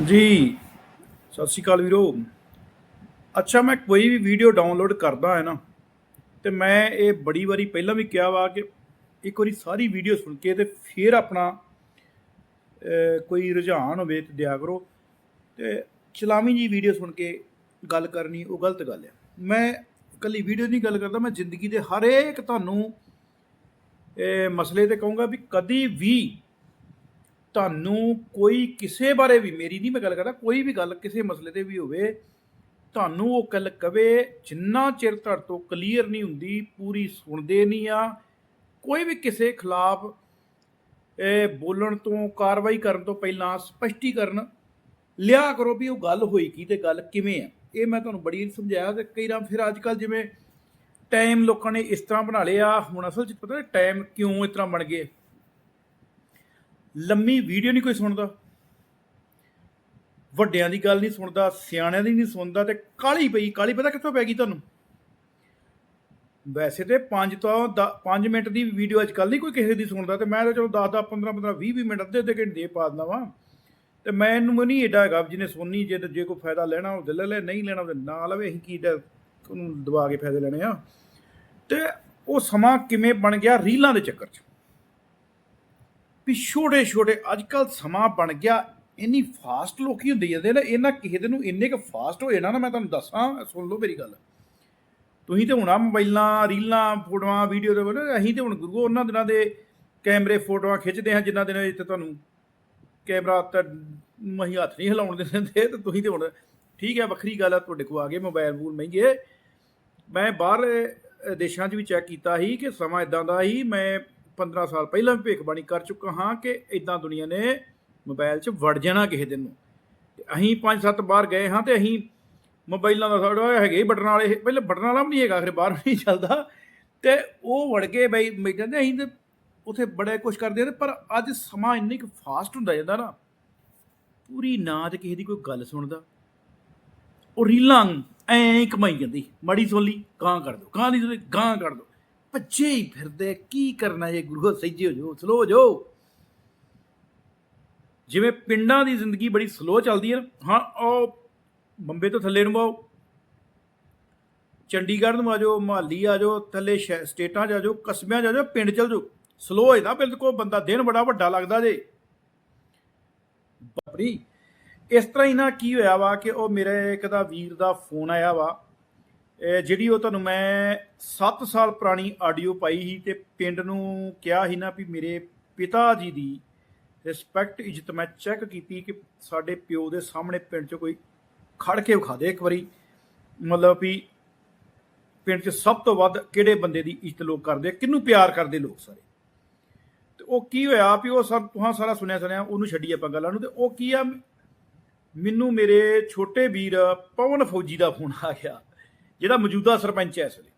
ਹਾਂਜੀ। ਸਤਿ ਸ਼੍ਰੀ ਅਕਾਲ ਵੀਰੋ। ਅੱਛਾ, ਮੈਂ ਕੋਈ ਵੀ ਵੀਡੀਓ ਡਾਊਨਲੋਡ ਕਰਦਾ ਹੈ ਨਾ, ਤੇ ਮੈਂ ਇਹ ਬੜੀ ਵਾਰੀ ਪਹਿਲਾਂ ਵੀ ਕਿਹਾ ਵਾ ਕਿ ਇੱਕ ਵਾਰੀ ਸਾਰੀ ਵੀਡੀਓ ਸੁਣ ਕੇ ਤੇ ਫਿਰ ਆਪਣਾ ਕੋਈ ਰੁਝਾਨ ਹੋਵੇ ਤੇ ਦਿਆ ਕਰੋ। ਤੇ ਚਲਾਵੀਂ ਜੀ ਵੀਡੀਓ ਸੁਣ ਕੇ ਗੱਲ ਕਰਨੀ, ਉਹ ਗਲਤ ਗੱਲ ਹੈ। ਮੈਂ ਇਕੱਲੀ ਵੀਡੀਓ ਦੀ ਗੱਲ ਕਰਦਾ, ਮੈਂ ਜ਼ਿੰਦਗੀ ਦੇ ਹਰੇਕ ਤੁਹਾਨੂੰ ਇਹ ਮਸਲੇ ਤੇ ਕਹੂੰਗਾ ਵੀ ਕਦੀ ਵੀ ਤੁਹਾਨੂੰ ਕੋਈ ਕਿਸੇ ਬਾਰੇ ਵੀ, ਮੇਰੀ ਨਹੀਂ ਮੈਂ ਗੱਲ ਕਰਦਾ, ਕੋਈ ਵੀ ਗੱਲ ਕਿਸੇ ਮਸਲੇ ਤੇ ਵੀ ਹੋਵੇ, ਤੁਹਾਨੂੰ ਉਹ ਗੱਲ ਕਵੇ, ਜਿੰਨਾ ਚਿਰ ਤੁਹਾਡੇ ਤੋਂ ਕਲੀਅਰ ਨਹੀਂ ਹੁੰਦੀ, ਪੂਰੀ ਸੁਣਦੇ ਨਹੀਂ ਆ, ਕੋਈ ਵੀ ਕਿਸੇ ਖਿਲਾਫ, ਇਹ ਬੋਲਣ ਤੋਂ, ਕਾਰਵਾਈ ਕਰਨ ਤੋਂ ਪਹਿਲਾਂ ਸਪਸ਼ਟੀਕਰਨ ਲਿਆ ਕਰੋ ਵੀ ਉਹ ਗੱਲ ਹੋਈ ਕੀ ਤੇ ਗੱਲ ਕਿਵੇਂ ਆ। ਇਹ ਮੈਂ ਤੁਹਾਨੂੰ ਬੜੀ ਸਮਝਾਇਆ ਤੇ ਕਈ ਵਾਰ ਫਿਰ ਅੱਜ ਕੱਲ ਜਿਵੇਂ ਟਾਈਮ ਲੋਕਾਂ ਨੇ ਇਸ ਤਰ੍ਹਾਂ ਬਣਾ ਲਿਆ, ਹੁਣ ਅਸਲ 'ਚ ਪਤਾ ਟਾਈਮ ਕਿਉਂ ਇਸ ਤਰ੍ਹਾਂ ਬਣ ਗਏ? ਲੰਮੀ ਵੀਡੀਓ ਨਹੀਂ ਕੋਈ ਸੁਣਦਾ। ਵੱਡਿਆਂ ਦੀ ਗੱਲ ਨਹੀਂ ਸੁਣਦਾ, ਸਿਆਣਿਆਂ ਦੀ ਨਹੀਂ ਸੁਣਦਾ ਤੇ ਕਾਲੀ ਪਈ ਕਾਲੀ ਪਤਾ ਕਿੱਥੋਂ ਪੈ ਗਈ ਤੁਹਾਨੂੰ? ਵੈਸੇ ਤੇ 5 ਤੋਂ 5 ਮਿੰਟ ਦੀ ਵੀਡੀਓ ਅੱਜ ਕੱਲ ਨਹੀਂ ਕੋਈ ਕਿਸੇ ਦੀ ਸੁਣਦਾ ਤੇ ਮੈਂ ਤਾਂ ਚਲੋ 10 10 15 15 20 20 ਮਿੰਟ ਅੱਧੇ ਅੱਧੇ ਘੰਟੇ ਪਾ ਦਿੰਦਾ ਵਾਂ। ਤੇ ਇਹਨੂੰ ਨਹੀਂ ਏਡਾ ਹੈਗਾ ਜਿਹਨੇ ਸੁਣਨੀ, ਜੇ ਜੇ ਕੋਈ ਫਾਇਦਾ ਲੈਣਾ ਉਹ ਲੈ ਲੈ, ਨਹੀਂ ਲੈਣਾ ਉਹ ਨਾ ਲਵੇ, ਅਸੀਂ ਕੀ ਉਹਨੂੰ ਦਬਾ ਕੇ ਫਾਇਦੇ ਲੈਣੇ ਆ। ਤੇ ਉਹ ਸਮਾਂ ਕਿਵੇਂ ਬਣ ਗਿਆ ਰੀਲਾਂ ਦੇ ਚੱਕਰ 'ਚ? ਵੀ ਛੋਟੇ ਛੋਟੇ ਅੱਜ ਕੱਲ ਸਮਾਂ ਬਣ ਗਿਆ, ਇੰਨੀ ਫਾਸਟ ਲੋਕੀ ਹੁੰਦੇ ਜਾਂਦੇ ਨੇ ਇਹਨਾਂ ਕਿਸੇ ਦੇ ਨੂੰ ਇੰਨੇ ਕੁ ਫਾਸਟ ਹੋਏ ਨਾ ਨਾ ਮੈਂ ਤੁਹਾਨੂੰ ਦੱਸਾਂ, ਸੁਣ ਲਓ ਮੇਰੀ ਗੱਲ। ਤੁਸੀਂ ਤੇ ਹੁਣ ਆ ਮੋਬਾਈਲਾਂ, ਰੀਲਾਂ, ਫੋਟੋਆਂ ਵੀਡੀਓ ਦੇ ਬੋਲੇ ਅਸੀਂ ਤੇ ਹੁਣ ਗੁਰੂ, ਉਹਨਾਂ ਦਿਨਾਂ ਦੇ ਕੈਮਰੇ, ਫੋਟੋਆਂ ਖਿੱਚਦੇ ਹਾਂ, ਜਿੰਨਾ ਦਿਨਾਂ ਵਿੱਚ ਤੁਹਾਨੂੰ ਕੈਮਰਾ ਤਾਂ ਮਹੀ ਹੱਥ ਨਹੀਂ ਹਿਲਾਉਣ ਦੇ ਦਿੰਦੇ, ਤੇ ਤੁਸੀਂ ਤੇ ਹੁਣ ਠੀਕ ਹੈ, ਵੱਖਰੀ ਗੱਲ ਆ, ਤੁਹਾਡੇ ਕੋਲ ਆ ਗਏ ਮੋਬਾਈਲ ਫੋਨ ਮਹਿੰਗੇ। ਮੈਂ ਬਾਹਰ ਦੇਸ਼ਾਂ 'ਚ ਵੀ ਚੈੱਕ ਕੀਤਾ ਸੀ ਕਿ ਸਮਾਂ ਇਦਾਂ ਦਾ ਸੀ, ਮੈਂ 15 ਸਾਲ ਪਹਿਲਾਂ ਵੀ ਭੇਖਬਾਣੀ ਕਰ ਚੁੱਕਾ ਹਾਂ ਕਿ ਇਦਾਂ ਦੁਨੀਆ ਨੇ ਮੋਬਾਈਲ 'ਚ ਵੜ ਜਾਣਾ ਕਿਸੇ ਦਿਨ ਨੂੰ। ਅਸੀਂ ਪੰਜ ਸੱਤ ਬਾਹਰ ਗਏ ਹਾਂ ਤੇ ਅਸੀਂ ਮੋਬਾਈਲਾਂ ਦਾ ਸਾਡਾ ਹੈਗੇ ਬਟਨ ਵਾਲੇ, ਪਹਿਲੇ ਬਟਨ ਵਾਲਾ ਵੀ ਨਹੀਂ ਹੈਗਾ, ਫਿਰ ਬਾਹਰ ਨਹੀਂ ਚੱਲਦਾ। ਤੇ ਉਹ ਵੜ ਕੇ ਬਈ ਮੈਂ ਕਹਿੰਦੇ ਅਸੀਂ ਤੇ ਉਥੇ ਬੜਾ ਕੁਝ ਕਰਦੇ ਆ ਪਰ ਅੱਜ ਸਮਾਂ ਇੰਨੀ ਕੁ ਫਾਸਟ ਹੁੰਦਾ ਜਾਂਦਾ ਨਾ, ਪੂਰੀ ਨਾ ਤੇ ਕਿਸੇ ਦੀ ਕੋਈ ਗੱਲ ਸੁਣਦਾ। ਉਹ ਰੀਲਾਂ ਐਂ ਕਮਾਈ ਜਾਂਦੀ, ਮਾੜੀ ਸੁਣ ਲਈ ਕਾਂ ਕਰ ਦੋ ਕਾਂ ਨਹੀਂ ਸੁਣੀ ਗਾਂ ਕਰ ਦੋ। ਭੱਜੇ ਹੀ ਫਿਰਦੇ ਕੀ ਕਰਨਾ ਜੇ ਗੁਰੂ ਸੱਜੇ ਹੋ ਜਾਓ ਸਲੋ ਹੋ ਜਾਓ। ਜਿਵੇਂ ਪਿੰਡਾਂ ਦੀ ਜ਼ਿੰਦਗੀ ਬੜੀ ਸਲੋ ਚੱਲਦੀ ਹੈ ਹਾਂ ਉਹ ਬੰਬੇ ਤੋਂ ਥੱਲੇ ਨੂੰ ਆਓ। ਚੰਡੀਗੜ੍ਹ ਨੂੰ ਆ ਜਾਓ, ਮੁਹਾਲੀ ਆ ਜਾਓ, ਥੱਲੇ ਸ਼ਹਿ- ਸਟੇਟਾਂ 'ਚ ਆ ਜਾਓ, ਕਸਬਿਆਂ 'ਚ ਆ ਜਾਓ, ਪਿੰਡ ਚਲ ਜਾਓ। ਸਲੋ ਹੋ ਜਾਂਦਾ ਬਿਲਕੁਲ ਬੰਦਾ ਦਿਨ ਬੜਾ ਵੱਡਾ ਲੱਗਦਾ ਜੇ। ਬਾਪਰੀ, ਇਸ ਤਰ੍ਹਾਂ ਹੀ ਨਾ ਕੀ ਹੋਇਆ ਵਾ ਕਿ ਉਹ ਮੇਰੇ ਇੱਕ ਦਾ ਵੀਰ ਦਾ ਫੋਨ ਆਇਆ ਵਾ। ਜਿਹੜੀ ਉਹ ਤੁਹਾਨੂੰ ਮੈਂ 7 ਸਾਲ ਪੁਰਾਣੀ ਆਡੀਓ ਪਾਈ ਸੀ ਤੇ ਪਿੰਡ ਨੂੰ ਕਿਹਾ ਸੀ ਨਾ ਵੀ ਮੇਰੇ ਪਿਤਾ ਜੀ ਦੀ ਰਿਸਪੈਕਟ ਇੱਜ਼ਤ ਮੈਂ ਚੈੱਕ ਕੀਤੀ ਕਿ ਸਾਡੇ ਪਿਓ ਦੇ ਸਾਹਮਣੇ ਪਿੰਡ 'ਚ ਕੋਈ ਖੜ ਕੇ ਵਿਖਾ ਦੇ ਇੱਕ ਵਾਰੀ। ਮਤਲਬ ਵੀ ਪਿੰਡ 'ਚ ਸਭ ਤੋਂ ਵੱਧ ਕਿਹੜੇ ਬੰਦੇ ਦੀ ਇੱਜ਼ਤ ਲੋਕ ਕਰਦੇ ਆ, ਕਿਹਨੂੰ ਪਿਆਰ ਕਰਦੇ ਲੋਕ ਸਾਰੇ? ਤੇ ਉਹ ਕੀ ਹੋਇਆ ਵੀ ਉਹ ਸਭ ਤੁਹਾਂ ਸਾਰਾ ਸੁਣਿਆ ਸੁਣਿਆ ਉਹਨੂੰ ਛੱਡੀ ਆਪਾਂ ਗੱਲਾਂ ਨੂੰ ਤੇ ਉਹ ਕੀ ਆ ਮੈਨੂੰ ਮੇਰੇ ਛੋਟੇ ਵੀਰ ਪਵਨ ਫੌਜੀ ਦਾ ਫੋਨ ਆ ਗਿਆ। ਜਿਹੜਾ ਮੌਜੂਦਾ ਸਰਪੰਚ ਹੈ ਇਸ ਵੇਲੇ।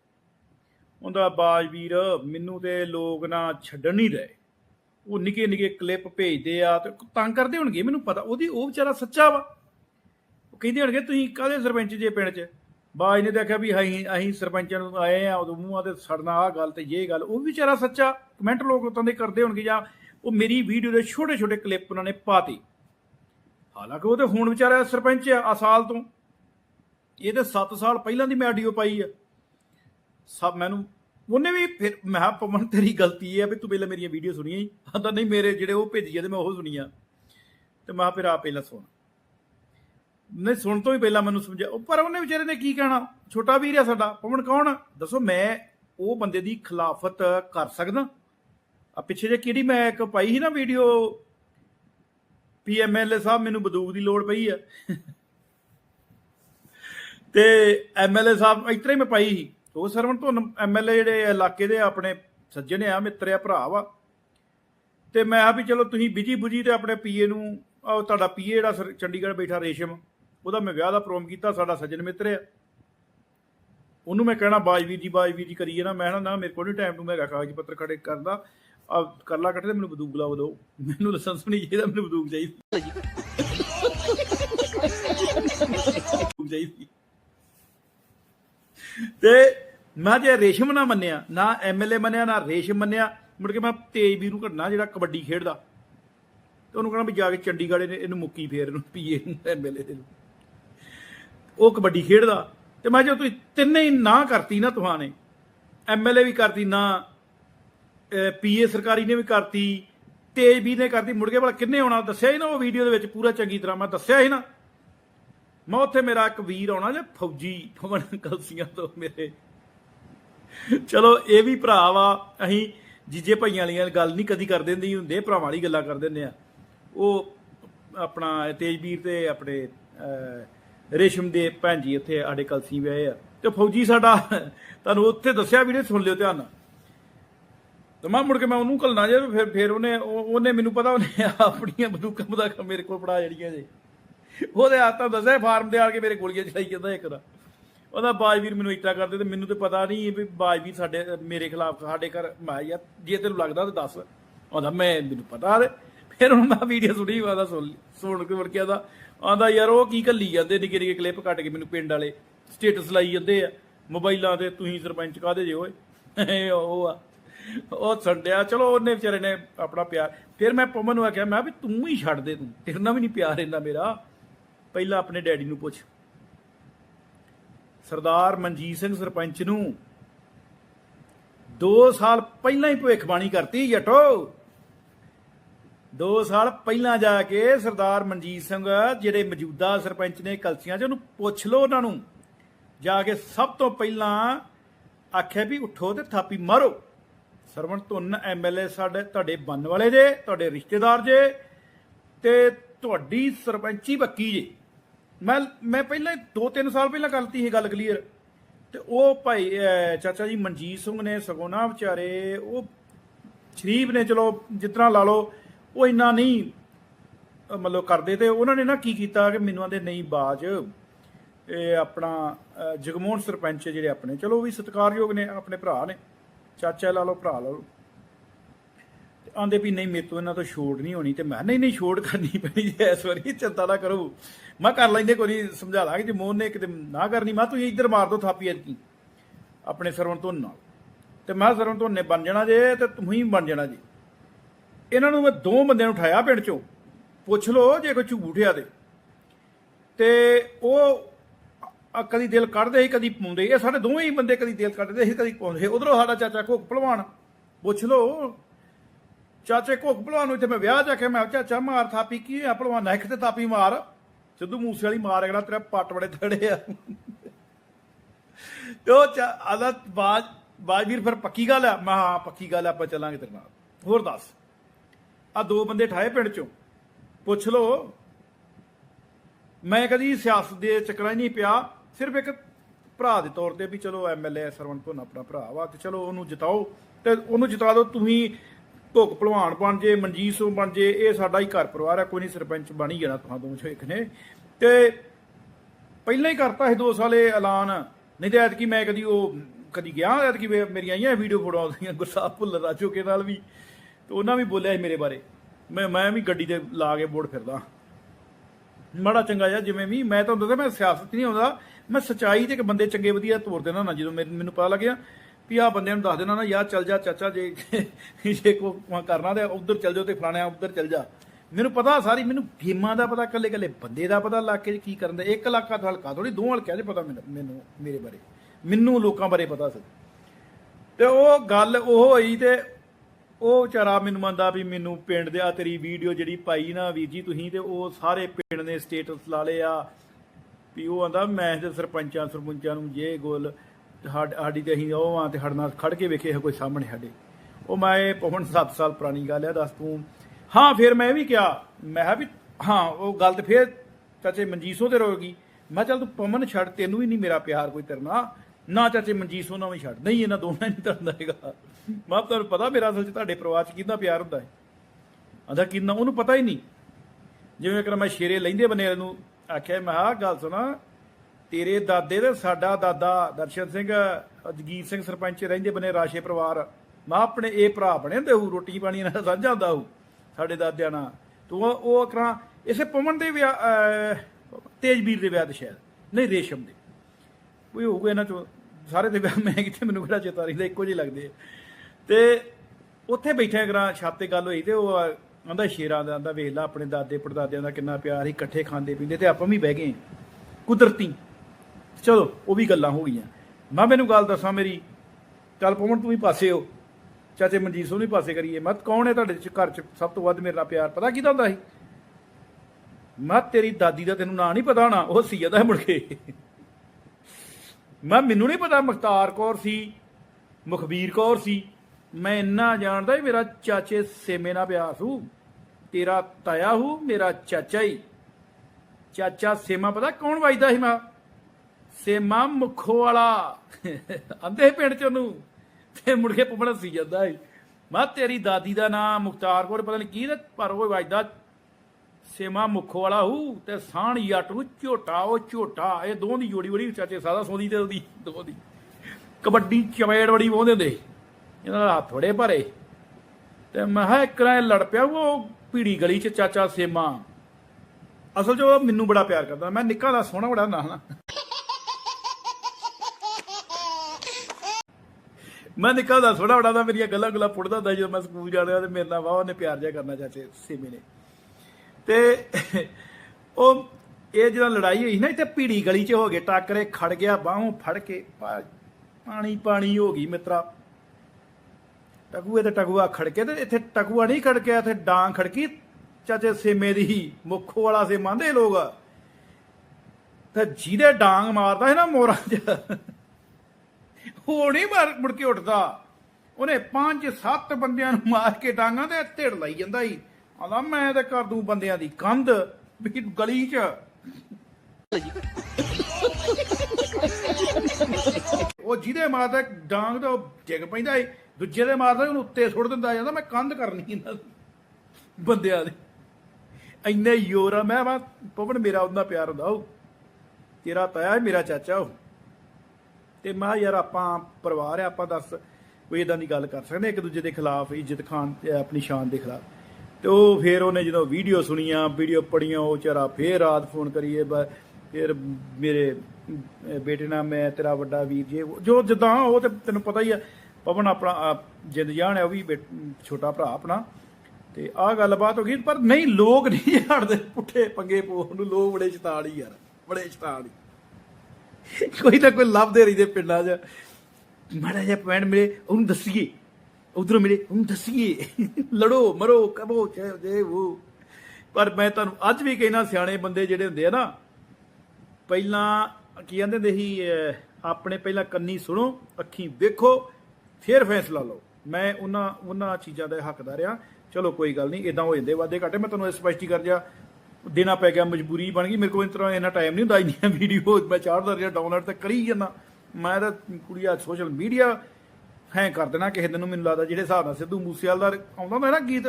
ਉਹਦਾ ਬਾਜ ਵੀਰ, ਮੈਨੂੰ ਤੇ ਲੋਕ ਨਾ ਛੱਡਣ ਨਹੀਂ ਰਹੇ ਉਹ ਨਿੱਕੇ ਨਿੱਕੇ ਕਲਿੱਪ ਭੇਜਦੇ ਆ ਤੇ ਤੰਗ ਕਰਦੇ ਹੋਣਗੇ, ਮੈਨੂੰ ਪਤਾ। ਉਹਦੀ ਉਹ ਵਿਚਾਰਾ ਸੱਚਾ ਵਾ। ਉਹ ਕਹਿੰਦੇ ਹੋਣਗੇ, ਤੁਸੀਂ ਕਾਹਦੇ ਸਰਪੰਚ ਜੇ ਪਿੰਡ 'ਚ? ਬਾਜ ਨੇ ਦੇਖਿਆ ਵੀ ਅਸੀਂ ਅਸੀਂ ਸਰਪੰਚਾਂ ਨੂੰ ਆਏ ਆ, ਉਦੋਂ ਮੂੰਹਾਂ ਤੇ ਸੜਨਾ ਆ ਗੱਲ ਤੇ ਇਹ ਗੱਲ। ਉਹ ਵੀ ਵਿਚਾਰਾ ਸੱਚਾ। ਕਮੈਂਟ ਲੋਕ ਉਤਾਂ ਦੇ ਕਰਦੇ ਹੋਣਗੇ ਜਾਂ ਉਹ ਮੇਰੀ ਵੀਡੀਓ ਦੇ ਛੋਟੇ ਛੋਟੇ ਕਲਿੱਪ ਉਹਨਾਂ ਨੇ ਪਾਤੇ। ਹਾਲਾਂਕਿ ਉਹ ਤੇ ਹੁਣ ਵਿਚਾਰਾ ਸਰਪੰਚ ਆ ਆ ਸਾਲ ਤੋਂ। ਇਹ ਤੇ 7 ਸਾਲ ਪਹਿਲਾਂ ਦੀ ਮੈਂ ਆਡੀਓ ਪਾਈ ਆ। ਸਭ ਮੈਨੂੰ, ਉਹਨੇ ਵੀ ਫਿਰ ਮੈਂ ਕਿਹਾ, ਪਵਨ, ਤੇਰੀ ਗਲਤੀ ਹੈ ਵੀ ਤੂੰ ਪਹਿਲਾਂ ਮੇਰੀਆਂ ਵੀਡੀਓ ਸੁਣੀਆਂ ਹੀ। ਆਂਦਾ ਨਹੀਂ, ਮੇਰੇ ਜਿਹੜੇ ਉਹ ਭੇਜੀ ਆ ਤੇ ਮੈਂ ਉਹ ਸੁਣੀਆਂ। ਤੇ ਮੈਂ ਕਿਹਾ, ਫਿਰ ਆ ਪਹਿਲਾਂ ਸੁਣ। ਨਹੀਂ, ਸੁਣ ਤੋਂ ਹੀ ਪਹਿਲਾਂ ਮੈਨੂੰ ਸਮਝਿਆ ਪਰ ਉਹਨੇ ਵਿਚਾਰੇ ਨੇ ਕੀ ਕਹਿਣਾ? ਛੋਟਾ ਵੀਰ ਆ ਸਾਡਾ। ਪਵਨ, ਕੌਣ ਦੱਸੋ, ਮੈਂ ਉਹ ਬੰਦੇ ਦੀ ਖਿਲਾਫਤ ਕਰ ਸਕਦਾ? ਆ ਪਿੱਛੇ ਜੇ ਕਿਹੜੀ ਮੈਂ ਇੱਕ ਪਾਈ ਸੀ ਨਾ ਵੀਡੀਓ? ਪੀਐਮਐਲਏ ਸਾਹਿਬ, ਮੈਨੂੰ ਬਦੂਕ ਦੀ ਲੋੜ ਪਈ ਆ। ਤੇ ਐਮਐਲਏ ਸਾਹਿਬ ਹੀ ਮੈਂ ਪਾਈ ਸੀ। ਉਹ ਸਰਵਣ ਤੋਂ ਐਮਐਲਏ ਜਿਹੜੇ ਇਲਾਕੇ ਦੇ ਆਪਣੇ ਸੱਜਣ ਆ ਮਿੱਤਰ ਆ ਭਰਾ ਵਾ। ਤੇ ਮੈਂ ਆ ਵੀ ਚਲੋ ਤੁਸੀਂ ਬਿਜ਼ੀ ਬੁਜੀ ਤੇ ਆਪਣੇ ਪੀਏ ਨੂੰ ਉਹ ਤੁਹਾਡਾ ਪੀਏ ਜਿਹੜਾ ਚੰਡੀਗੜ੍ਹ ਬੈਠਾ ਰੇਸ਼ਮ ਉਹਦਾ ਮੈਂ ਵਿਆਹ ਦਾ ਪ੍ਰੋਗਰਾਮ ਕੀਤਾ ਸਾਡਾ ਸੱਜਣ ਮਿੱਤਰ ਆ। ਉਹਨੂੰ ਮੈਂ ਕਹਿਣਾ ਬਾਜਵੀਰ ਜੀ ਬਾਜਵੀਰ ਜੀ ਕਰੀਏ ਨਾ। ਮੈਂ ਨਾ ਨਾ ਮੇਰੇ ਕੋਲ ਨਹੀਂ ਟਾਈਮ ਟੂ ਮੈਂ ਕਾਗਜ਼ ਪੱਤਰ ਖੜੇ ਕਰਦਾ ਆ ਕਰ ਲਾ ਕੱਟੇ ਤੇ ਮੈਨੂੰ ਬੰਦੂਕ ਲਾਓ ਦਿਓ ਮੈਨੂੰ ਲਾਇਸੈਂਸ ਨਹੀਂ ਚਾਹੀਦਾ ਮੈਨੂੰ ਬੰਦੂਕ ਚਾਹੀਦੀ। ਬੰਦੂਕ ਚਾਹੀਦੀ। ਤੇ ਮੈਂ ਜੇ ਰੇਸ਼ਮ ਨਾ ਮੰਨਿਆ, ਨਾ ਐਮਐਲਏ ਮੰਨਿਆ, ਨਾ ਰੇਸ਼ਮ ਮੰਨਿਆ, ਮੁੜ ਕੇ ਮੈਂ ਤੇਜਵੀਰ ਨੂੰ ਘਟਣਾ ਜਿਹੜਾ ਕਬੱਡੀ ਖੇਡਦਾ। ਤੇ ਉਹਨੂੰ ਕਹਣਾ ਵੀ ਜਾ ਕੇ ਚੰਡੀਗੜ੍ਹ ਇਹਨੇ- ਇਹਨੂੰ ਮੁੱਕੀ ਫੇਰ ਇਹਨੂੰ, ਪੀਏ ਐਮਐਲਏ ਦੇ ਨੂੰ। ਉਹ ਕਬੱਡੀ ਖੇਡਦਾ। ਤੇ ਮੈਂ ਜੇ ਤੁਸੀਂ ਤਿੰਨੇ ਹੀ ਨਾ ਕਰਤੀ ਨਾ ਤੁਹਾਨੇ। ਐਮਐਲਏ ਵੀ ਕਰਤੀ ਨਾ ਪੀਏ ਸਰਕਾਰੀ ਨੇ ਵੀ ਕਰਤੀ, ਤੇਜ ਵੀ ਨੇ ਕਰਤੀ। ਮੁੜ ਕੇ ਭਲਾ ਕਿੰਨੇ ਆਉਣਾ, ਦੱਸਿਆ ਹੀ ਨਾ ਉਹ ਵੀਡੀਓ ਦੇ ਵਿੱਚ, ਪੂਰਾ ਚੰਗੀ ਤਰ੍ਹਾਂ। ਮੈਂ ਦੱਸਿਆ ਹੀ ਨਾ। ਮੈਂ ਉੱਥੇ ਮੇਰਾ ਇੱਕ ਵੀਰ ਆਉਣਾ ਜੇ ਫੌਜੀ ਪਵਨ ਕਲਸੀਆਂ ਤੋਂ ਮੇਰੇ। ਚਲੋ, ਇਹ ਵੀ ਭਰਾ ਵਾ, ਅਸੀਂ ਜੀਜੇ ਭਾਈਆਂ ਵਾਲੀਆਂ ਗੱਲ ਨਹੀਂ ਕਦੀ ਕਰਦੇ ਹੁੰਦੇ ਹੁੰਦੇ ਭਰਾਵਾਂ ਵਾਲੀ ਗੱਲਾਂ ਕਰਦੇ ਹੁੰਦੇ ਆ। ਉਹ ਆਪਣਾ ਤੇਜਵੀਰ ਤੇ ਆਪਣੇ ਰੇਸ਼ਮ ਦੇ ਭੈਣ ਜੀ ਉੱਥੇ ਸਾਡੇ ਕਲਸੀ ਵਿਆਹੇ ਆ। ਤੇ ਫੌਜੀ ਸਾਡਾ, ਤੁਹਾਨੂੰ ਉੱਥੇ ਦੱਸਿਆ ਵੀਡੀਓ ਸੁਣ ਲਿਓ ਧਿਆਨ ਨਾਲ। ਤੇ ਮੈਂ ਮੁੜ ਕੇ ਮੈਂ ਉਹਨੂੰ ਘੱਲਣਾ ਜੇ, ਫਿਰ ਫਿਰ ਉਹਨੇ ਉਹਨੇ ਮੈਨੂੰ ਪਤਾ, ਉਹਨੇ ਆਪਣੀਆਂ ਬੰਦੂਕਾਂ ਬਦਾਕਾਂ ਮੇਰੇ ਕੋਲ ਫੜਾ ਜਿਹੜੀਆਂ ਜੇ। ਉਹਦੇ ਹੱਥਾਂ ਦੱਸਿਆ ਫਾਰਮ ਦੇ ਆ ਕੇ ਮੇਰੇ ਗੋਲੀਆਂ ਚਲਾਈ ਜਾਂਦਾ ਇੱਕ ਦਾ। ਉਹਦਾ ਬਾਜਵੀਰ ਮੈਨੂੰ ਇੱਟਾ ਕਰਦੇ ਤੇ ਮੈਨੂੰ ਤੇ ਪਤਾ ਨਹੀਂ ਵੀ ਬਾਜਵੀਰ ਸਾਡੇ, ਮੇਰੇ ਖਿਲਾਫ ਸਾਡੇ ਘਰ ਮੈਂ ਯਾਰ ਜੇ ਤੈਨੂੰ ਲੱਗਦਾ ਤਾਂ ਦੱਸ। ਉਹਦਾ ਮੈਂ ਮੈਨੂੰ ਪਤਾ ਤੇ। ਫਿਰ ਹੁਣ ਮੈਂ ਵੀਡੀਓ ਸੁਣੀ ਵਾਦਾ ਸੁਣ ਸੁਣ ਕੇ ਮੁੜ ਕੇ ਆਦਾ ਆਂਦਾ ਯਾਰ ਉਹ ਕੀ ਕੱਲੀ ਜਾਂਦੇ? ਨਿੱਕੇ ਨਿੱਕੇ ਕਲਿੱਪ ਕੱਟ ਕੇ ਮੈਨੂੰ ਪਿੰਡ ਵਾਲੇ ਸਟੇਟਸ ਲਾਈ ਜਾਂਦੇ ਆ। ਮੋਬਾਈਲਾਂ ਤੇ ਤੁਸੀਂ ਸਰਪੰਚ ਕਾਦੇ ਜੇ ਓਏ? ਉਹ ਆ। ਉਹ ਛੱਡਿਆ। ਚਲੋ, ਉਹਨੇ ਵਿਚਾਰੇ ਨੇ ਆਪਣਾ ਪਿਆਰ। ਫਿਰ ਮੈਂ ਪਮਨ ਨੂੰ ਆਖਿਆ, ਮੈਂ ਵੀ ਤੂੰ ਹੀ ਛੱਡ ਦੇ ਤੂੰ। ਤੇਰੇ ਨਾਲ ਵੀ ਨਹੀਂ ਪਿਆਰ ਇੰਨਾ ਮੇਰਾ। ਪਹਿਲਾਂ ਆਪਣੇ ਡੈਡੀ ਨੂੰ ਪੁੱਛ। ਸਰਦਾਰ ਮਨਜੀਤ ਸਿੰਘ ਸਰਪੰਚ ਨੂੰ 2 ਸਾਲ ਪਹਿਲਾਂ ਹੀ ਭਵਿੱਖਬਾਣੀ ਕਰਤੀ ਜਟੋ। 2 ਸਾਲ ਪਹਿਲਾਂ ਜਾ ਕੇ ਸਰਦਾਰ ਮਨਜੀਤ ਸਿੰਘ ਜਿਹੜੇ ਮੌਜੂਦਾ ਸਰਪੰਚ ਨੇ ਕਲਸੀਆਂ 'ਚ, ਉਹਨੂੰ ਪੁੱਛ ਲਓ ਉਹਨਾਂ ਨੂੰ। ਜਾ ਕੇ ਸਭ ਤੋਂ ਪਹਿਲਾਂ ਆਖਿਆ ਵੀ ਉਠੋ ਤੇ ਥਾਪੀ ਮਾਰੋ। ਸਰਵਣ ਧੁੰਨ ਐਮਐਲਏ ਸਾਡੇ, ਤੁਹਾਡੇ ਬੰਨ ਵਾਲੇ ਜੇ, ਤੁਹਾਡੇ ਰਿਸ਼ਤੇਦਾਰ ਜੇ ਤੇ ਤੁਹਾਡੀ ਸਰਪੰਚੀ ਬੱਕੀ ਜੇ। ਮੈਂ ਮੈਂ ਪਹਿਲਾਂ 2-3 ਸਾਲ ਪਹਿਲਾਂ ਕਰਤੀ ਇਹ ਗੱਲ ਕਲੀਅਰ ਤੇ ਉਹ ਭਾਈ ਚਾਚਾ ਜੀ ਮਨਜੀਤ ਸਿੰਘ ਨੇ ਸਗੋਂ ਨਾ ਵਿਚਾਰੇ, ਉਹ ਸ਼ਰੀਫ ਨੇ, ਚਲੋ ਜਿਤਨਾ ਲਾ ਲਓ, ਉਹ ਇੰਨਾ ਨਹੀਂ ਮਤਲਬ ਕਰਦੇ ਤੇ ਉਹਨਾਂ ਨੇ ਨਾ ਕੀ ਕੀਤਾ ਕਿ ਮੈਨੂੰ ਆਂਦੇ, ਨਹੀਂ ਬਾਜ, ਇਹ ਆਪਣਾ ਜਗਮੋਹਨ ਸਰਪੰਚ ਜਿਹੜੇ ਆਪਣੇ, ਚਲੋ ਉਹ ਵੀ ਸਤਿਕਾਰਯੋਗ ਨੇ, ਆਪਣੇ ਭਰਾ ਨੇ। ਚਾਚਾ ਲਾ ਲਓ, ਭਰਾ ਲਾ ਲਓ। ਆਂਦੇ ਵੀ ਨਹੀਂ, ਮੇਰੇ ਤੋਂ ਇਹਨਾਂ ਤੋਂ ਛੋੜ ਨਹੀਂ ਹੋਣੀ ਤੇ ਮੈਂ ਨਹੀਂ ਨਹੀਂ ਛੋੜ ਕਰਨੀ ਪੈਣੀ ਜੇ ਇਸ ਵਾਰੀ, ਚਿੰਤਾ ਨਾ ਕਰੋ। ਮੈਂ ਕਰ ਲੈਂਦੇ, ਕੋਈ ਸਮਝਾ ਲਾਂਗੇ, ਜੇ ਮੋਹਨ ਨੇ ਕਿਤੇ ਨਾ ਕਰਨੀ, ਮੈਂ ਤੁਸੀਂ ਇੱਧਰ ਮਾਰ ਦੋ ਥਾਪੀ ਐਤਕੀ ਆਪਣੇ ਸਰਵਣ ਤੋਂ ਨਾਲ। ਤੇ ਮੈਂ ਸਰਵਣ ਤੋਂ ਨੇ ਬਣ ਜਾਣਾ ਜੇ ਤੇ ਤੁਸੀਂ ਵੀ ਬਣ ਜਾਣਾ ਜੀ। ਇਹਨਾਂ ਨੂੰ ਮੈਂ ਦੋ ਬੰਦਿਆਂ ਨੂੰ ਉਠਾਇਆ ਪਿੰਡ ਚੋਂ। ਪੁੱਛ ਲਓ, ਜੇ ਕੋਈ ਝੂਠ ਆ ਤੇ। ਤੇ ਉਹ ਕਦੀ ਦਿਲ ਕੱਢਦੇ ਸੀ, ਕਦੀ ਪਾਉਂਦੇ ਇਹ ਸਾਡੇ ਦੋਵੇਂ ਹੀ ਬੰਦੇ ਕਦੀ ਦਿਲ ਕੱਢਦੇ ਸੀ, ਕਦੀ ਪਾਉਂਦੇ ਉਧਰੋਂ ਸਾਡਾ ਚਾਚਾ ਘੋਕ ਭਲਵਾਨ। ਪੁੱਛ ਲਓ ਚਾਚੇ ਘੋਕ ਭਲਵਾਨ ਨੂੰ ਇੱਥੇ ਮੈਂ ਵਿਆਹ ਜਾ ਕੇ ਮੈਂ ਕਿਹਾ, ਚਾਚਾ ਮਾਰ ਥਾਪੀ ਕੀ ਆ ਭਲਵਾਨ? ਸਿੱਧੂ ਮੂਸੇ ਵਾਲੀ ਮਾਰ। ਅਗਲਾ ਤੇਰਾ ਪੱਟ ਬੜੇ ਥੜੇ ਆ। ਤੇ ਉਹ ਆਦਾ ਬਾਜ ਬਾਜਵੀਰ ਫਿਰ ਪੱਕੀ ਗੱਲ ਆ? ਮੈਂ ਹਾਂ ਪੱਕੀ ਗੱਲ ਆਪਾਂ ਚੱਲਾਂਗੇ ਤੇਰੇ ਨਾਲ। ਹੋਰ ਦੱਸ? ਆ ਦੋ ਬੰਦੇ ਠਾਏ ਪਿੰਡ ਚੋਂ। ਪੁੱਛ ਲਓ। ਮੈਂ ਕਦੀ ਸਿਆਸਤ ਦੇ ਚੱਕਰਾਂ 'ਚ ਨਹੀਂ ਪਿਆ। ਸਿਰਫ ਇੱਕ ਭਰਾ ਦੇ ਤੌਰ ਤੇ ਵੀ ਚਲੋ ਐਮਐਲਏ ਸਰਵਣ ਭੁੰਨ ਆਪਣਾ ਭਰਾ ਵਾ ਤੇ ਚਲੋ ਉਹਨੂੰ ਜਿਤਾਓ। ਤੇ ਉਹਨੂੰ ਜਿਤਾ ਦਿਓ ਤੁਸੀਂ ਭੁੱਖ ਭਲਵਾਨ ਬਣ ਜੇ, ਮਨਜੀਤ ਸਿੰਘ ਬਣ ਜੇ, ਇਹ ਸਾਡਾ ਹੀ ਘਰ ਪਰਿਵਾਰ ਹੈ, ਕੋਈ ਨਹੀਂ ਸਰਪੰਚ ਬਣ ਹੀ ਜਾਣਾ ਤੁਹਾਂ ਦੋਵੇਂ ਚੋਂ ਇੱਕ ਨੇ। ਤੇ ਪਹਿਲਾਂ ਹੀ ਕਰਤਾ ਇਹ 2 ਸਾਲੇ ਐਲਾਨ, ਨਹੀਂ ਤੇ ਐਤਕੀ ਮੈਂ ਕਦੀ ਉਹ, ਕਦੀ ਗਿਆ ਐਤਕੀ ਮੇਰੀਆਂ ਆਈਆਂ ਵੀਡੀਓ ਫੋਟੋ ਆਉਂਦੀਆਂ ਗੁਰਸਾਹਿਬ ਭੁੱਲਰ ਰਾਜੋ ਕੇ ਨਾਲ ਵੀ। ਤੇ ਉਹਨਾਂ ਵੀ ਬੋਲਿਆ ਸੀ ਮੇਰੇ ਬਾਰੇ, ਮੈਂ ਮੈਂ ਵੀ ਗੱਡੀ ਤੇ ਲਾ ਕੇ ਬੋਰਡ ਫਿਰਦਾ। ਮਾੜਾ ਚੰਗਾ ਜਿਹਾ ਜਿਵੇਂ ਵੀ, ਮੈਂ ਤੁਹਾਨੂੰ ਦੱਸਿਆ ਮੈਂ ਸਿਆਸਤ ਨਹੀਂ ਆਉਂਦਾ, ਮੈਂ ਸਚਾਈ ਤੇ ਕਿ ਬੰਦੇ ਚੰਗੇ ਵਧੀਆ ਤੋਰ ਦੇਣਾ ਨਾ ਜਦੋਂ ਮੈਨੂੰ ਮੈਨੂੰ ਪਤਾ ਲੱਗਿਆ ਵੀ ਆਹ ਬੰਦਿਆਂ ਨੂੰ ਦੱਸ ਦੇਣਾ ਨਾ ਯਾਰ ਚੱਲ ਜਾ, ਚਾਚਾ ਜੇ ਜੇ ਕੋ ਕਰਨਾ ਤੇ ਉਧਰ ਚੱਲ ਜਾਓ ਤੇ ਫਲਾਣਿਆ ਉਧਰ ਚੱਲ ਜਾ। ਮੈਨੂੰ ਪਤਾ ਸਾਰੀ, ਮੈਨੂੰ ਗੇਮਾਂ ਦਾ ਪਤਾ ਕੱਲੇ ਕੱਲੇ ਬੰਦੇ ਦਾ ਪਤਾ, ਇਲਾਕੇ 'ਚ ਕੀ ਕਰਨ ਦਾ। ਇੱਕ ਇਲਾਕਾ ਤੋਂ ਹਲਕਾ ਥੋੜੀ ਦੋ ਹਲਕਿਆਂ 'ਚ ਪਤਾ ਮੈਨੂੰ ਮੇਰੇ ਬਾਰੇ। ਮੈਨੂੰ ਲੋਕਾਂ ਬਾਰੇ ਪਤਾ ਸੀ। ਤੇ ਉਹ ਗੱਲ ਉਹ ਹੋਈ ਤੇ ਉਹ ਵਿਚਾਰਾ ਮੈਨੂੰ ਮੰਨਦਾ ਵੀ ਮੈਨੂੰ ਪਿੰਡ ਦੇ, ਆ ਤੇਰੀ ਵੀਡੀਓ ਜਿਹੜੀ ਪਾਈ ਨਾ ਵੀਰ ਜੀ ਤੁਸੀਂ ਤੇ ਉਹ ਸਾਰੇ ਪਿੰਡ ਨੇ ਸਟੇਟਸ ਲਾ ਲਏ ਆ। ਵੀ ਉਹ ਆਂਦਾ, ਮੈਂ ਤੇ ਸਰਪੰਚਾਂ ਸਰਪੰਚਾਂ ਨੂੰ ਜੇ ਗੋਲ ਸਾਡੀ ਤੇ ਅਸੀਂ ਉਹ ਆ ਤੇ ਸਾਡੇ ਨਾਲ ਖੜ ਕੇ ਵੇਖੇ ਕੋਈ ਸਾਹਮਣੇ ਸਾਡੇ। ਉਹ ਮੈਂ ਇਹ 7 ਸਾਲ ਪੁਰਾਣੀ ਗੱਲ ਹੈ ਦੱਸ ਤੂੰ। ਹਾਂ, ਫਿਰ ਮੈਂ ਵੀ ਕਿਹਾ, ਮੈਂ ਕਿਹਾ ਵੀ, ਹਾਂ, ਉਹ ਗੱਲ ਤੇ ਫਿਰ ਚਾਚੇ ਮਨਜੀਤ ਤੇ ਰੋਗੀ ਮੈਂ ਚੱਲ ਤੂੰ ਪਵਨ ਛੱਡ, ਤੈਨੂੰ ਵੀ ਨਹੀਂ ਮੇਰਾ ਪਿਆਰ ਕੋਈ ਤਰਨਾ। ਨਾ ਚਾਚੇ ਮਨਜੀਤ ਸੋ ਨਾਲ ਵੀ ਛੱਡ। ਨਹੀਂ, ਇਹਨਾਂ ਦੋਨਾਂ ਨਹੀਂ ਤਰਦਾ ਹੈਗਾ। ਮੈਂ ਤੁਹਾਨੂੰ ਪਤਾ ਮੇਰਾ ਅਸਲ 'ਚ ਤੁਹਾਡੇ ਪਰਿਵਾਰ 'ਚ ਕਿੰਨਾ ਪਿਆਰ ਹੁੰਦਾ ਹੈ। ਆਂਦਾ ਕਿੰਨਾ, ਉਹਨੂੰ ਪਤਾ ਹੀ ਨਹੀਂ। ਜਿਵੇਂ ਕਿ ਮੈਂ ਸ਼ੇਰੇ ਲੈਂਦੇ ਬਨੇਰੇ ਨੂੰ, ਆਖਿਆ, ਮੈਂ ਆਹ ਗੱਲ ਸੁਣਾ ਤੇਰੇ ਦਾਦੇ ਤੇ ਸਾਡਾ ਦਾਦਾ ਦਰਸ਼ਨ ਸਿੰਘ ਜਗੀਰ ਸਿੰਘ ਸਰਪੰਚ ਰਹਿੰਦੇ ਬਨੇ ਰਾਸ਼ੇ ਪਰਿਵਾਰ। ਮੈਂ ਆਪਣੇ ਇਹ ਭਰਾ ਬਣੇ ਹੁੰਦੇ ਉਹ ਰੋਟੀ ਪਾਣੀ ਇਹਨਾਂ ਦਾ ਸਾਂਝਾ ਹੁੰਦਾ ਉਹ ਸਾਡੇ ਦਾਦਿਆਂ ਨਾਲ। ਤੂੰ ਉਹ- ਕਰਾਂ ਇਸੇ ਪਵਨ ਦੇ ਵਿਆਹ ਅਹ, ਤੇਜਵੀਰ ਦੇ ਵਿਆਹ ਦੇ ਸ਼ਾਇਦ। ਨਹੀਂ ਰੇਸ਼ਮ ਦੇ। ਕੋਈ ਹੋਊਗਾ ਇਹਨਾਂ ਚੋਂ ਸਾਰੇ ਦੇ ਵਿਆਹ ਮੈਂ ਕਿਤੇ ਮੈਨੂੰ ਕਿਹੜਾ ਚੇਤਾ ਰਹਿੰਦਾ ਇੱਕੋ ਜਿਹੇ ਲੱਗਦੇ ਆ। ਤੇ ਉੱਥੇ ਬੈਠਿਆ ਕਰਾਂ ਛੱਤ ਤੇ ਗੱਲ ਹੋਈ ਤੇ ਉਹ ਆਂਦਾ ਸ਼ੇਰਾਂ ਦਾ ਆਂਦਾ ਵੇਖ ਲੈ ਆਪਣੇ ਦਾਦੇ ਪੜਦਾਦਿਆਂ ਦਾ ਕਿੰਨਾ ਪਿਆਰ ਸੀ ਇਕੱਠੇ ਖਾਂਦੇ ਪੀਂਦੇ ਤੇ ਆਪਾਂ ਵੀ ਬਹਿ ਗਏ। ਕੁਦਰਤੀ। ਚਲੋ, ਉਹ ਵੀ ਗੱਲਾਂ ਹੋ ਗਈਆਂ। ਮੈਂ ਮੈਨੂੰ ਗੱਲ ਦੱਸਾਂ ਮੇਰੀ। ਚੱਲ ਪਵਨ, ਤੂੰ ਵੀ ਪਾਸੇ ਹੋ। ਚਾਚੇ ਮਨਜੀਤ ਸਿੰਘ ਵੀ ਪਾਸੇ ਕਰੀਏ। ਮਤ ਕੌਣ ਹੈ ਤੁਹਾਡੇ ਚ, ਘਰ ਚ? ਸਭ ਤੋਂ ਵੱਧ ਮੇਰੇ ਨਾਲ ਪਿਆਰ, ਪਤਾ ਕਿਹਦਾ ਹੁੰਦਾ ਸੀ? ਮੈਂ ਤੇਰੀ ਦਾਦੀ ਦਾ ਤੈਨੂੰ ਨਾਂ ਨਹੀਂ ਪਤਾ ਹੋਣਾ। ਉਹ ਸੀਦਾ ਹੈ ਮੁੜ ਕੇ ਮੈਂ ਮੈਨੂੰ ਨਹੀਂ ਪਤਾ ਮੁਖਤਾਰ ਕੌਰ ਸੀ, ਮੁਖਬੀਰ ਕੌਰ ਸੀ। ਮੈਂ ਇੰਨਾ ਜਾਣਦਾ ਹੀ ਮੇਰਾ ਚਾਚੇ ਸੇਮੇ ਨਾਲ ਪਿਆਰ ਸੂ। ਤੇਰਾ ਤਾਇਆ ਹੂ ਮੇਰਾ ਚਾਚਾ ਹੀ। ਚਾਚਾ ਸੇਮਾ, ਪਤਾ ਕੌਣ ਵਜਦਾ ਸੀ ਮੈਂ? ਸੇਮਾ ਮੁਖੋ ਵਾਲਾ। ਅੰਦੇ ਪਿੰਡ ਚ ਉਹਨੂੰ। ਤੇ ਮੁੜ ਕੇ ਪੁੱਪੜ ਸੀ ਜਾਂਦਾ ਸੀ। ਮੈਂ ਤੇਰੀ ਦਾਦੀ ਦਾ ਨਾਮ ਮੁਖਤਾਰ ਕੌਰ, ਪਤਾ ਨਹੀਂ ਕੀ ਤੇ ਪਰ ਉਹ ਵਜਦਾ, ਸੇਮਾ ਮੁੱਖੋ ਵਾਲਾ ਹੂ ਤੇ ਸਾਣ ਜੱਟ ਨੂੰ ਝੋਟਾ, ਉਹ ਝੋਟਾ। ਇਹ ਦੋਹਾਂ ਦੀ ਜੋੜੀ ਬੜੀ ਚਾਚੇ ਸਾਦਾ ਸੋਦੀ ਤੇ ਉਹਦੀ ਦੋਹਾਂ ਦੀ। ਕਬੱਡੀ ਚਮੇੜ ਬੜੀ ਪਾਉਂਦੇ ਹੁੰਦੇ ਇਹਨਾਂ ਦਾ ਹੱਥ ਬੜੇ ਭਰੇ। ਤੇ ਮੈਂ ਕਿਹਾ ਇੱਕ ਰਾਂ ਲੜ ਪਿਆ ਉਹ ਪੀੜੀ ਗਲੀ ਚ ਚਾਚਾ ਸੇਮਾ। ਅਸਲ 'ਚ ਉਹ ਮੈਨੂੰ ਬੜਾ ਪਿਆਰ ਕਰਦਾ। ਮੈਂ ਨਿੱਕਾ ਦਾ ਸੋਹਣਾ ਬੜਾ ਹੁੰਦਾ ਹਨਾ ਮੈਂ ਨਿੱਕਾ ਦਾ ਸੋਹਣਾ ਬੜਾ ਦਾ ਮੇਰੀਆਂ ਗੱਲਾਂ ਗੁੱਲਾਂ ਪੁੱਟਦਾ ਹੁੰਦਾ ਜਦੋਂ ਮੈਂ ਸਕੂਲ ਜਾਂਦਾ ਤੇ ਮੇਰੇ ਨਾਲ ਵਾਹ ਉਹਨੇ ਪਿਆਰ ਜਿਹਾ ਕਰਨਾ ਚਾਚੇ, ਸੇਮੇ ਨੇ। ਤੇ ਉਹ ਇਹ ਜਦੋਂ ਲੜਾਈ ਹੋਈ ਨਾ, ਇੱਥੇ ਪੀੜੀ ਗਲੀ 'ਚ ਹੋ ਗਏ ਟੱਕਰੇ ਖੜ ਗਿਆ, ਬਾਹੋਂ ਫੜ ਕੇ ਪਾਣੀ ਪਾਣੀ ਹੋ ਗਈ ਮਿੱਤਰਾ। ਟਕੂਏ ਤੇ ਟਕੂਆ ਖੜਕੇ ਤੇ ਇੱਥੇ ਟਕੂਆ ਨਹੀਂ ਖੜਕਿਆ ਇੱਥੇ ਡਾਂਗ ਖੜਕੀ ਚਾਚੇ ਸੇਮੇ ਦੀ ਮੁੱਖੋ ਵਾਲਾ ਸੇ ਮੰਨਦੇ ਲੋਕ। ਤੇ ਜਿਹਦੇ ਡਾਂਗ ਮਾਰਦਾ ਹੈ ਨਾ ਮੋਰਾਂ 'ਚ ਉਹ ਨਹੀਂ ਮਾਰ ਮੁੜ ਕੇ ਉੱਠਦਾ। ਉਹਨੇ ਪੰਜ ਸੱਤ ਬੰਦਿਆਂ ਨੂੰ ਮਾਰ ਕੇ ਡਾਂਗਾਂ ਤੇ ਢਿੜ ਲਈ ਜਾਂਦਾ ਸੀ। ਆਂਦਾ ਮੈਂ ਤੇ ਕਰ ਦੂੰ ਬੰਦਿਆਂ ਦੀ ਕੰਧ ਵੀ ਗਲੀ 'ਚ। ਉਹ ਜਿਹਦੇ ਮਾਰਦਾ ਡਾਂਗ ਤੇ ਉਹ ਡਿੱਗ ਪੈਂਦਾ ਏ ਦੂਜੇ ਦੇ ਮਾਰਦਾ ਉਹਨੂੰ ਉੱਤੇ ਸੁੱਟ ਦਿੰਦਾ ਜਾਂਦਾ। ਮੈਂ ਕੰਧ ਕਰਨੀ ਇਹਨਾਂ ਬੰਦਿਆਂ ਦੇ। ਇੰਨੇ ਯੋਰ ਮੈਂ ਵਾ ਪਵਨ, ਮੇਰਾ ਉਹਨਾਂ ਪਿਆਰ ਹੁੰਦਾ ਉਹ। ਤੇਰਾ ਤਾਇਆ, ਮੇਰਾ ਚਾਚਾ ਉਹ। ਤੇ ਮੈਂ ਕਿਹਾ ਯਾਰ ਆਪਾਂ ਪਰਿਵਾਰ ਆ, ਆਪਾਂ ਦੱਸ ਕੋਈ ਇਦਾਂ ਦੀ ਗੱਲ ਕਰ ਸਕਦੇ ਇੱਕ ਦੂਜੇ ਦੇ ਖਿਲਾਫ, ਇੱਜ਼ਤ ਖਾਨ ਆਪਣੀ ਸ਼ਾਨ ਦੇ ਖਿਲਾਫ। ਤੇ ਉਹ ਫਿਰ ਉਹਨੇ ਜਦੋਂ ਵੀਡੀਓ ਸੁਣੀਆਂ, ਵੀਡੀਓ ਪੜੀਆਂ ਉਹ ਚਾਰਾ ਫੇਰ ਰਾਤ ਫੋਨ ਕਰੀਏ ਫਿਰ ਮੇਰੇ ਬੇਟੇ ਨਾਲ ਮੈਂ, ਤੇਰਾ ਵੱਡਾ ਵੀਰ ਜੀ ਜੋ ਜਿੱਦਾਂ ਉਹ ਤੇ ਤੈਨੂੰ ਪਤਾ ਹੀ ਆ, ਪਵਨ ਆਪਣਾ ਜਿੰਦ ਜਾਨ ਹੈ ਉਹ ਵੀ ਛੋਟਾ ਭਰਾ ਆਪਣਾ। ਤੇ ਆਹ ਗੱਲਬਾਤ ਹੋ ਗਈ, ਪਰ ਨਹੀਂ, ਲੋਕ ਨਹੀਂ ਹਟਦੇ, ਪੁੱਠੇ ਪੰਗੇ ਪੋਣ ਨੂੰ, ਲੋਕ ਬੜੇ ਸ਼ੈਤਾਨ ਹੀ ਯਾਰ, ਬੜੇ ਸ਼ੈਤਾਨ ਹੀ। ਕੋਈ ਨਾ ਕੋਈ ਲੱਭਦੇ ਰਹਿੰਦੇ ਪਿੰਡਾਂ 'ਚ। ਮਾੜਾ ਜਿਹਾ ਪੁਆਇੰਟ ਮਿਲੇ, ਉਹਨੂੰ ਦੱਸੀਏ। ਉਧਰੋਂ ਮਿਲੇ, ਉਹਨੂੰ ਦੱਸੀਏ। ਲੜੋ, ਮਰੋ, ਕਰੋ, ਜੇ ਉਹ ਪਰ ਮੈਂ ਤੁਹਾਨੂੰ ਅੱਜ ਵੀ ਕਹਿਣਾ ਸਿਆਣੇ ਬੰਦੇ ਜਿਹੜੇ ਹੁੰਦੇ ਆ ਨਾ, ਪਹਿਲਾਂ ਕੀ ਕਹਿੰਦੇ ਹੁੰਦੇ ਸੀ ਆਪਣੇ ਪਹਿਲਾਂ ਕੰਨੀ ਸੁਣੋ, ਅੱਖੀਂ ਵੇਖੋ, ਫਿਰ ਫੈਸਲਾ ਲਓ। ਮੈਂ ਉਹਨਾਂ ਉਹਨਾਂ ਚੀਜ਼ਾਂ ਦਾ ਹੱਕਦਾਰ ਆ। ਚਲੋ, ਕੋਈ ਗੱਲ ਨਹੀਂ ਇਦਾਂ ਹੋ ਜਾਂਦੇ ਵਾਦੇ ਘਾਟੇ। ਮੈਂ ਤੁਹਾਨੂੰ ਇਹ ਸਪਸ਼ਟੀਕਰਨ ਜਿਹਾ ਦੇਣਾ ਪੈ ਗਿਆ ਮਜਬੂਰੀ ਬਣ ਗਈ। ਮੇਰੇ ਕੋਲ ਇਸ ਇੰਨਾ ਟਾਈਮ ਨਹੀਂ ਹੁੰਦਾ ਇੰਨੀਆਂ ਵੀਡੀਓ ਮੈਂ ਚਾੜਦਾ ਰਿਹਾ ਡਾਊਨਲੋਡ ਤੇ ਕਰੀ ਜਾਂਦਾ। ਮੈਂ ਤਾਂ ਕੁੜੀਆ ਸੋਸ਼ਲ ਮੀਡੀਆ ਹੈ ਕਰ ਦੇਣਾ ਕਿਸੇ ਦਿਨ ਮੈਨੂੰ ਲੱਗਦਾ ਜਿਹੜੇ ਹਿਸਾਬ ਨਾਲ ਸਿੱਧੂ ਮੂਸੇਵਾਲਾ ਦਾ ਆਉਂਦਾ ਹੁੰਦਾ ਨਾ ਗੀਤ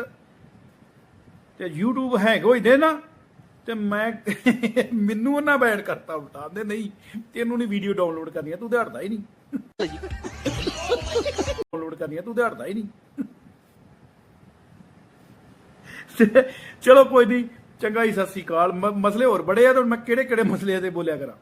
ਤੇ YouTube ਹੈਗ ਹੋਈ ਦੇ ਨਾ ਤੇ ਮੈਂ ਮੈਨੂੰ ਉਹਨਾਂ ਬੈਨ ਕਰਤਾ ਉਲਟਾ ਦੇ ਨਹੀਂ ਤੈਨੂੰ ਨਹੀਂ ਵੀਡੀਓ ਡਾਊਨਲੋਡ ਕਰਨੀ ਆ, ਤੂੰ ਦਿਹਾੜਦਾ ਹੀ ਨਹੀਂ। ਡਾਊਨਲੋਡ ਕਰਨੀ ਆ, ਤੂੰ ਦਿਹਾੜਦਾ ਹੀ ਨਹੀਂ। ਚਲੋ ਕੋਈ ਨਹੀਂ ਚੰਗਾ ਜੀ, ਸਤਿ ਸ੍ਰੀ ਅਕਾਲ। ਮਸਲੇ ਹੋਰ ਬੜੇ ਆ ਤਾਂ ਮੈਂ ਕਿਹੜੇ ਕਿਹੜੇ ਮਸਲੇ ਤੇ ਬੋਲਿਆ ਕਰਾਂ?